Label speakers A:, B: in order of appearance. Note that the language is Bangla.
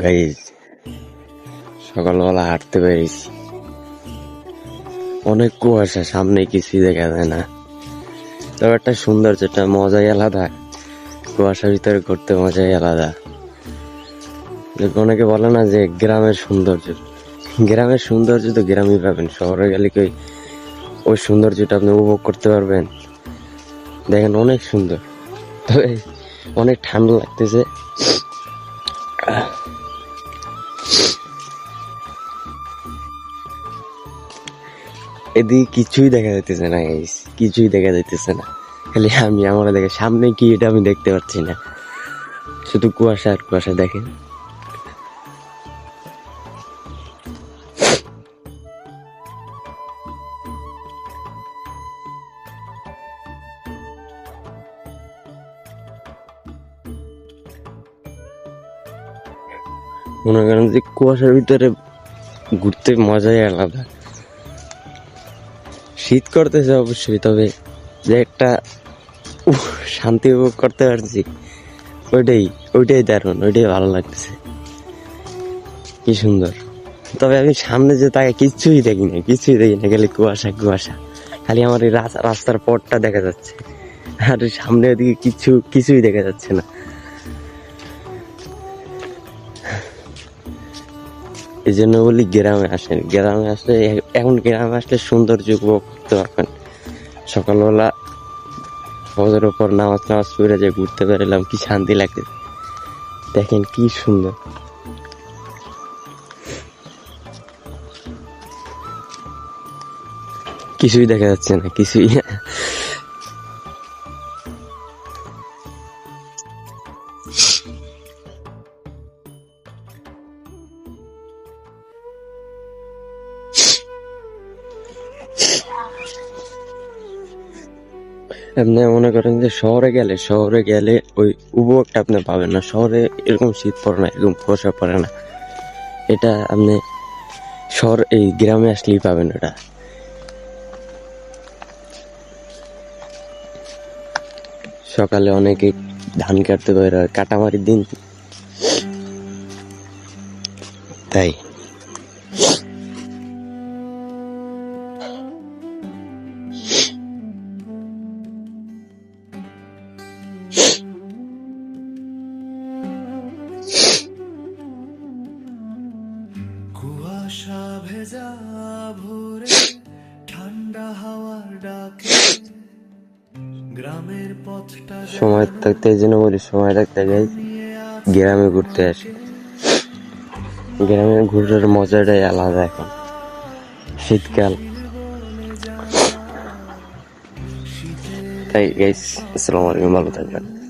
A: গাইজ সকালবেলা হাঁটতে পেরেছি অনেক কুয়াশা, সামনে কিছুই দেখা যায় না। তবে একটা সৌন্দর্য একটা মজাই আলাদা। কুয়াশার ভিতরে ঘুরতে মজাই আলাদা। অনেকে বলে না যে গ্রামের সৌন্দর্য। গ্রামের সৌন্দর্য তো গ্রামই পাবেন। শহরে গেলে কি ওই সৌন্দর্যটা আপনি উপভোগ করতে পারবেন? দেখেন অনেক সুন্দর। তবে অনেক ঠান্ডা লাগতেছে। এদিকে কিছুই দেখা যাইতেছে না গাইস কিছুই দেখা যাইতেছে না। খালি আমি আমার দেখে সামনে কি এটা আমি দেখতে পাচ্ছি না। শুধু কুয়াশা আর কুয়াশা, দেখেন। মনে করেন যে কুয়াশার ভিতরে ঘুরতে মজাই আলাদা। শীত করতেছে অবশ্যই, তবে যে একটা শান্তি উপভোগ করতে পারছি, ওইটাই ওইটাই দারুণ, ওইটাই ভালো লাগতেছে। কি সুন্দর। তবে আমি সামনে যে তাকে কিছুই দেখি না কিছুই দেখি না খালি কুয়াশা কুয়াশা। খালি আমার এই রাস- রাস্তার পথটা দেখা যাচ্ছে। আর সামনে ওদিকে কিছু, কিছুই দেখা যাচ্ছে না। এই জন্য বলি গ্রামে আসেন। গ্রামে আসলে এখন গ্রামে আসলে সৌন্দর্য উপভোগ করতে পারবেন। সকালবেলা ফজর উপর নামাজ নামাজ পড়ে যে ঘুরতে বেরোলাম, কি শান্তি লাগে। দেখেন কি সুন্দর। কিছুই দেখা যাচ্ছে না, কিছুই আপনি মনে করেন যে শহরে গেলে শহরে গেলে ওই উপভোগটা আপনি পাবেন না। শহরে এরকম শীত পড়ে না, এরকম কুয়াশা পড়ে না। এটা আপনি শহর, এই গ্রামে আসলেই পাবেন এটা সকালে অনেকে ধান কাটতে বের হয়, কাটামারির দিন। তাই। সময় থাকতে এই জন্য বলি, সময় থাকতে যাই গ্রামে ঘুরতে আসি। গ্রামে ঘুরার মজাটাই আলাদা এখন, শীতকাল। তাই গাইস আসসালামু আলাইকুম ভালো থাকবেন।